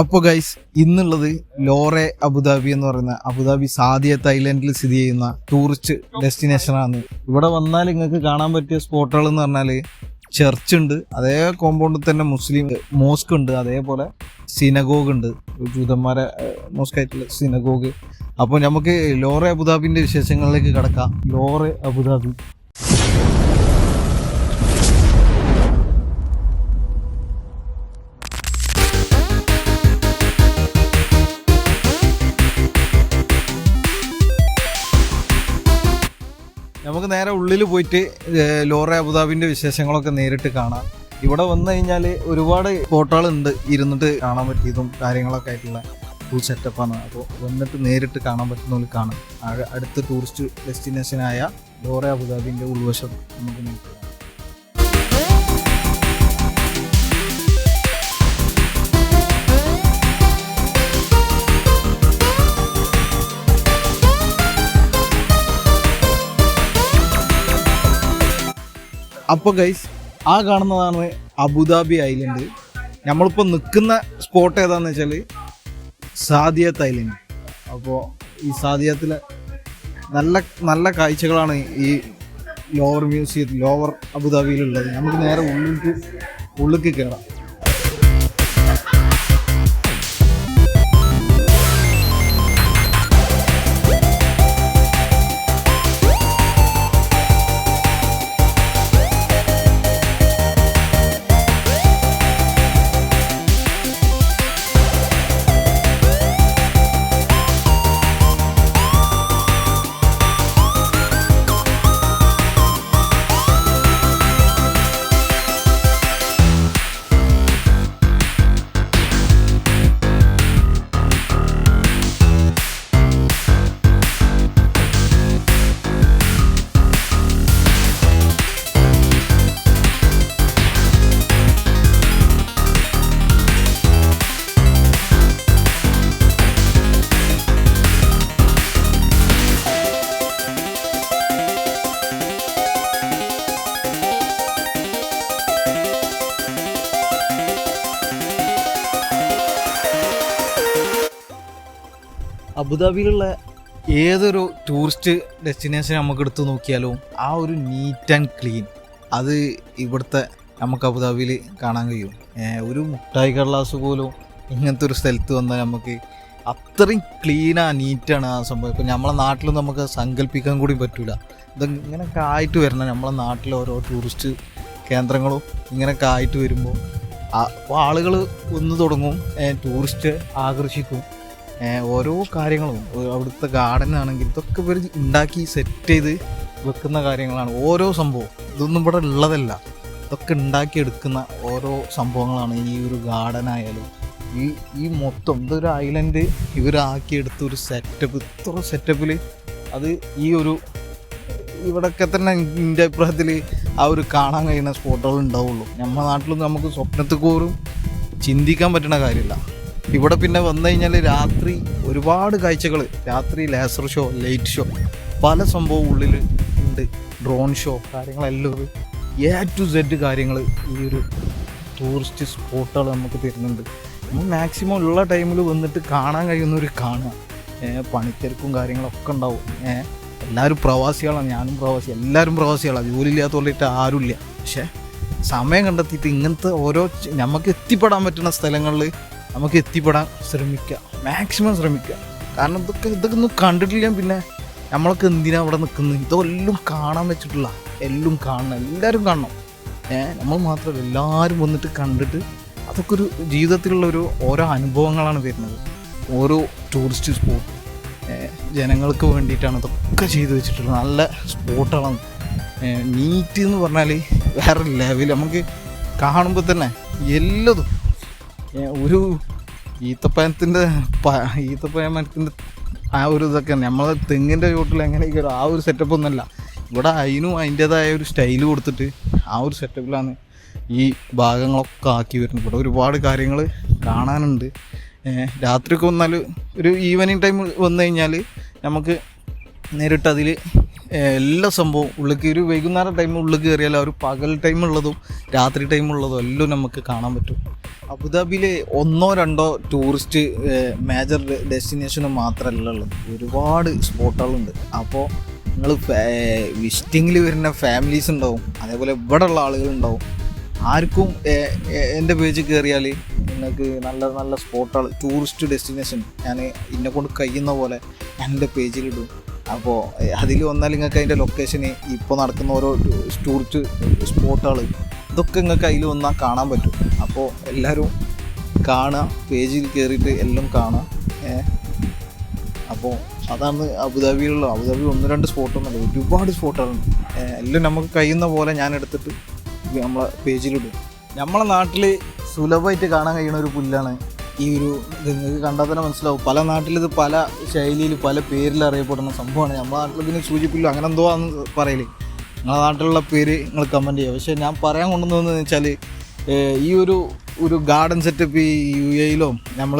അപ്പോൾ ഗൈസ് ഇന്നുള്ളത് ലോറെ അബുദാബി എന്ന് പറയുന്ന അബുദാബി സാദിയ തായ്ലൻഡിൽ സ്ഥിതി ചെയ്യുന്ന ടൂറിസ്റ്റ് ഡെസ്റ്റിനേഷനാണ് ഇവിടെ വന്നാൽ നിങ്ങൾക്ക് കാണാൻ പറ്റിയ സ്പോട്ടുകൾ എന്ന് പറഞ്ഞാൽ ചർച്ച് ഉണ്ട് അതേ കോമ്പൗണ്ടിൽ തന്നെ മുസ്ലിം മോസ്ക് ഉണ്ട് അതേപോലെ സിനഗോഗ് ഉണ്ട്. ജൂതന്മാരെ മോസ്ക് ആയിട്ടുള്ള സിനഗോഗ് അപ്പോൾ നമുക്ക് ലോറെ അബുദാബിന്റെ വിശേഷങ്ങളിലേക്ക് കടക്കാം. Louvre Abu Dhabi. നേരെ ഉള്ളിൽ പോയിട്ട് ലോറ അബുദാബിന്റെ വിശേഷങ്ങളൊക്കെ നേരിട്ട് കാണാം. ഇവിടെ വന്നു കഴിഞ്ഞാൽ ഒരുപാട് ഫോട്ടോകൾ ഉണ്ട് ഇരുന്നിട്ട് കാണാൻ പറ്റിയതും കാര്യങ്ങളൊക്കെ ആയിട്ടുള്ള ഫുൾ സെറ്റപ്പാണ് അപ്പോൾ വന്നിട്ട് നേരിട്ട് കാണാൻ പറ്റുന്നവർ കാണാം. അടുത്ത ടൂറിസ്റ്റ് ഡെസ്റ്റിനേഷനായ ലോറ അബുദാബിന്റെ ഉൾവശം നമുക്ക് നോക്കാം അപ്പോൾ ഗൈസ് ആ കാണുന്നതാണ് അബുദാബി ഐലൻഡ് നമ്മളിപ്പോൾ നിൽക്കുന്ന സ്പോട്ട് ഏതാന്ന് വെച്ചാൽ സാദിയത്ത് ഐലൻഡ് അപ്പോൾ ഈ സാദിയത്തിലെ നല്ല നല്ല കാഴ്ചകളാണ് ഈ ലോവർ മ്യൂസിയത്തിൽ ലോവർ അബുദാബിയിലുള്ളത്. നമുക്ക് നേരെ ഉള്ളിലേക്ക് ഉള്ളിലേക്ക് കയറാം അബുദാബിയിലുള്ള ഏതൊരു ടൂറിസ്റ്റ് ഡെസ്റ്റിനേഷൻ നമുക്ക് എടുത്തു നോക്കിയാലും ആ ഒരു നീറ്റ് ആൻഡ് ക്ലീൻ അത് ഇവിടുത്തെ നമുക്ക് അബുദാബിയിൽ കാണാൻ കഴിയും. ഒരു മുട്ടായി കടലാസ് പോലും ഇങ്ങനത്തെ ഒരു സ്ഥലത്ത് വന്നാൽ നമുക്ക് അത്രയും ക്ലീനാണ് നീറ്റാണ് ആ സംഭവം. ഇപ്പം നമ്മളെ നാട്ടിൽ നമുക്ക് സങ്കല്പിക്കാൻ കൂടി പറ്റില്ല ഇത് ഇങ്ങനെയൊക്കെ ആയിട്ട് വരണം. നമ്മളെ നാട്ടിലെ ഓരോ ടൂറിസ്റ്റ് കേന്ദ്രങ്ങളും ഇങ്ങനെയൊക്കെ ആയിട്ട് വരുമ്പോൾ അപ്പോൾ ആളുകൾ ഒന്ന് തുടങ്ങും. ടൂറിസ്റ്റ് ആകർഷിക്കും. ഓരോ കാര്യങ്ങളും അവിടുത്തെ ഗാർഡൻ ആണെങ്കിൽ ഇതൊക്കെ ഇവർ ഉണ്ടാക്കി സെറ്റ് ചെയ്ത് വെക്കുന്ന കാര്യങ്ങളാണ്. ഓരോ സംഭവം. ഇതൊന്നും ഇവിടെ ഉള്ളതല്ല. ഇതൊക്കെ ഉണ്ടാക്കി എടുക്കുന്ന ഓരോ സംഭവങ്ങളാണ് ഈ ഒരു ഗാർഡൻ ആയാലും. ഈ ഈ മൊത്തം ഇതൊരു ഐലൻഡ് ഇവരാക്കിയെടുത്ത ഒരു സെറ്റപ്പ് ഇത്ര സെറ്റപ്പിൽ അത് ഈ ഒരു ഇവിടെയൊക്കെ തന്നെ എന്റെ അഭിപ്രായത്തിൽ ആ ഒരു കാണാൻ കഴിയുന്ന സ്പോട്ടുകൾ ഉണ്ടാവുള്ളൂ. നമ്മുടെ നാട്ടിലൊന്നും നമുക്ക് സ്വപ്നത്തിൽ പോലും ചിന്തിക്കാൻ പറ്റുന്ന കാര്യമില്ല ഇവിടെ പിന്നെ വന്നു കഴിഞ്ഞാൽ രാത്രി ഒരുപാട് കാഴ്ചകൾ രാത്രി ലേസർ ഷോ ലൈറ്റ് ഷോ പല സംഭവം ഉള്ളിൽ ഉണ്ട്. ഡ്രോൺ ഷോ കാര്യങ്ങളെല്ലാം എ ടു സെഡ് കാര്യങ്ങൾ ഈ ഒരു ടൂറിസ്റ്റ് സ്പോട്ടുകൾ നമുക്ക് തരുന്നുണ്ട്. നമ്മൾ മാക്സിമം ഉള്ള ടൈമിൽ വന്നിട്ട് കാണാൻ കഴിയുന്നവർ കാണുക. പണിത്തിരക്കും കാര്യങ്ങളൊക്കെ ഉണ്ടാവും. എല്ലാവരും പ്രവാസികളാണ് ഞാനും പ്രവാസി എല്ലാവരും പ്രവാസികളാണ് ജോലി ഇല്ലാത്തതുകൊണ്ടിട്ട് ആരുമില്ല. പക്ഷേ സമയം കണ്ടെത്തിയിട്ട് ഇങ്ങനത്തെ ഓരോ നമുക്ക് എത്തിപ്പെടാൻ പറ്റുന്ന സ്ഥലങ്ങളിൽ നമുക്ക് എത്തിപ്പെടാൻ ശ്രമിക്കുക മാക്സിമം ശ്രമിക്കുക കാരണം ഇതൊക്കെ ഇതൊക്കെ ഒന്നും കണ്ടിട്ടില്ല പിന്നെ. നമ്മളൊക്കെ എന്തിനാ അവിടെ നിൽക്കുന്നത്? ഇതെല്ലാം കാണാൻ വെച്ചിട്ടുള്ള. എല്ലാം കാണണം. എല്ലാവരും കാണണം. ഏഹ് നമ്മൾ മാത്രമല്ല. എല്ലാവരും വന്നിട്ട് കണ്ടിട്ട് അതൊക്കെ ഒരു ജീവിതത്തിലുള്ള ഒരു ഓരോ അനുഭവങ്ങളാണ് വരുന്നത്. ഓരോ ടൂറിസ്റ്റ് സ്പോട്ട് ജനങ്ങൾക്ക് വേണ്ടിയിട്ടാണ് ഇതൊക്കെ ചെയ്തു വെച്ചിട്ടുള്ളത്. നല്ല സ്പോട്ടുകളാണ് നീറ്റ് എന്ന് പറഞ്ഞാൽ വേറെ ലെവൽ നമുക്ക് കാണുമ്പോൾ തന്നെ എല്ലതും ഒരു ഈത്തപ്പഴത്തിന്റെ ഈത്തപ്പഴ മരത്തിന്റെ ആ ഒരു ഇതൊക്കെ നമ്മൾ തെങ്ങിന്റെ ചോട്ടിൽ എങ്ങനെയൊക്കെ ആ ഒരു സെറ്റപ്പ് ഒന്നുമല്ല. ഇവിടെ അതിനും അതിന്റേതായ ഒരു സ്റ്റൈൽ കൊടുത്തിട്ട് ആ ഒരു സെറ്റപ്പിലാണ് ഈ ഭാഗങ്ങളൊക്കെ ആക്കി വരുന്നത്. ഇവിടെ ഒരുപാട് കാര്യങ്ങൾ കാണാനുണ്ട്. രാത്രിയൊക്കെ വന്നാൽ ഒരു ഈവനിങ് ടൈം വന്നു കഴിഞ്ഞാൽ നമുക്ക് നേരിട്ട് അതിൽ എല്ലാ സംഭവവും. ഉള്ളിൽ ഒരു വൈകുന്നേരം ടൈം ഉള്ളിൽ കയറിയാൽ ഒരു പകൽ ടൈം ഉള്ളതും രാത്രി ടൈം ഉള്ളതും എല്ലാം നമുക്ക് കാണാൻ പറ്റും. അബുദാബിയിൽ ഒന്നോ രണ്ടോ ടൂറിസ്റ്റ് മേജർ ഡെസ്റ്റിനേഷനും മാത്രമല്ല ഉള്ളത്. ഒരുപാട് സ്പോട്ടുകളുണ്ട്. അപ്പോൾ നിങ്ങൾ വിസിറ്റിങ്ങിൽ വരുന്ന ഫാമിലീസ് ഉണ്ടാവും. അതേപോലെ ഇവിടെ ഉള്ള ആളുകളുണ്ടാവും ആർക്കും എന്റെ പേജ് കയറിയാൽ നിങ്ങൾക്ക് നല്ല നല്ല സ്പോട്ടുകൾ ടൂറിസ്റ്റ് ഡെസ്റ്റിനേഷൻ ഞാൻ എന്നെ കൊണ്ട് കഴിയുന്ന പോലെ എന്റെ പേജിലിടും അപ്പോൾ അതിൽ വന്നാൽ നിങ്ങൾക്ക് അതിന്റെ ലൊക്കേഷന് ഇപ്പോൾ നടക്കുന്ന ഓരോ ടൂറിസ്റ്റ് സ്പോട്ടുകൾ ഇതൊക്കെ നിങ്ങൾക്ക് അതിൽ വന്നാൽ കാണാൻ പറ്റും. അപ്പോൾ എല്ലാവരും കാണുക പേജിൽ കയറിയിട്ട് എല്ലാം കാണുക അപ്പോൾ അതാണ് അബുദാബിയിലുള്ള അബുദാബി ഒന്ന് രണ്ട് സ്പോട്ടൊന്നുമല്ല ഒരുപാട് സ്പോട്ടുകളുണ്ട് എല്ലാം നമുക്ക് കഴിയുന്ന പോലെ ഞാൻ എടുത്തിട്ട് നമ്മളെ പേജിലിടും നമ്മളെ നാട്ടിൽ സുലഭമായിട്ട് കാണാൻ കഴിയുന്ന ഒരു പുല്ലാണ് ഈ ഒരു നിങ്ങൾക്ക് കണ്ടാൽ തന്നെ മനസ്സിലാവും. പല നാട്ടിലിത് പല ശൈലിയിൽ പല പേരിൽ അറിയപ്പെടുന്ന സംഭവമാണ്. നമ്മളെ നാട്ടിൽ ഇതിനെ സൂചിപ്പുല്ല് അങ്ങനെ എന്തോ ആണെന്ന് പറയൽ. നിങ്ങളെ നാട്ടിലുള്ള പേര് നിങ്ങൾ കമന്റ് ചെയ്യുക. പക്ഷേ ഞാൻ പറയാൻ കൊണ്ടുവന്നതെന്ന് വെച്ചാൽ ഈ ഒരു ഒരു ഗാർഡൻ സെറ്റപ്പ് ഈ യു എയിലോ നമ്മൾ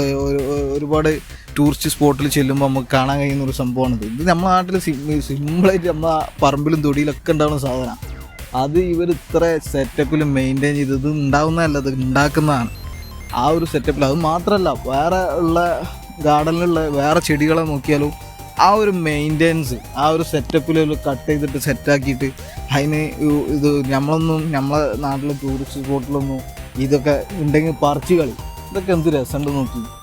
ഒരുപാട് ടൂറിസ്റ്റ് സ്പോട്ടിൽ ചെല്ലുമ്പോൾ നമുക്ക് കാണാൻ കഴിയുന്ന ഒരു സംഭവമാണിത്. ഇത് നമ്മുടെ നാട്ടിൽ സിമ്പിളായിട്ട് നമ്മളെ പറമ്പിലും തൊടിയിലൊക്കെ ഉണ്ടാവുന്ന സാധനമാണ് അത് ഇവർ ഇത്ര സെറ്റപ്പിലും മെയിന്റെയിൻ ചെയ്ത് ഇത് ഉണ്ടാവുന്നതല്ല അത് ഉണ്ടാക്കുന്നതാണ്. ആ ഒരു സെറ്റപ്പിൽ അത് മാത്രമല്ല വേറെ ഉള്ള ഗാർഡനിലുള്ള വേറെ ചെടികളെ നോക്കിയാലും ആ ഒരു മെയിന്റെനൻസ് ആ ഒരു സെറ്റപ്പിൽ ഒരു കട്ട് ചെയ്തിട്ട് സെറ്റാക്കിയിട്ട് അതിന് ഇത് നമ്മളൊന്നും നമ്മളെ നാട്ടിലെ ടൂറിസ്റ്റ് സ്പോട്ടിലൊന്നും ഇതൊക്കെ ഉണ്ടെങ്കിൽ പറിച്ച് കളി. ഇതൊക്കെ എന്ത് രസമുണ്ട് നോക്കി.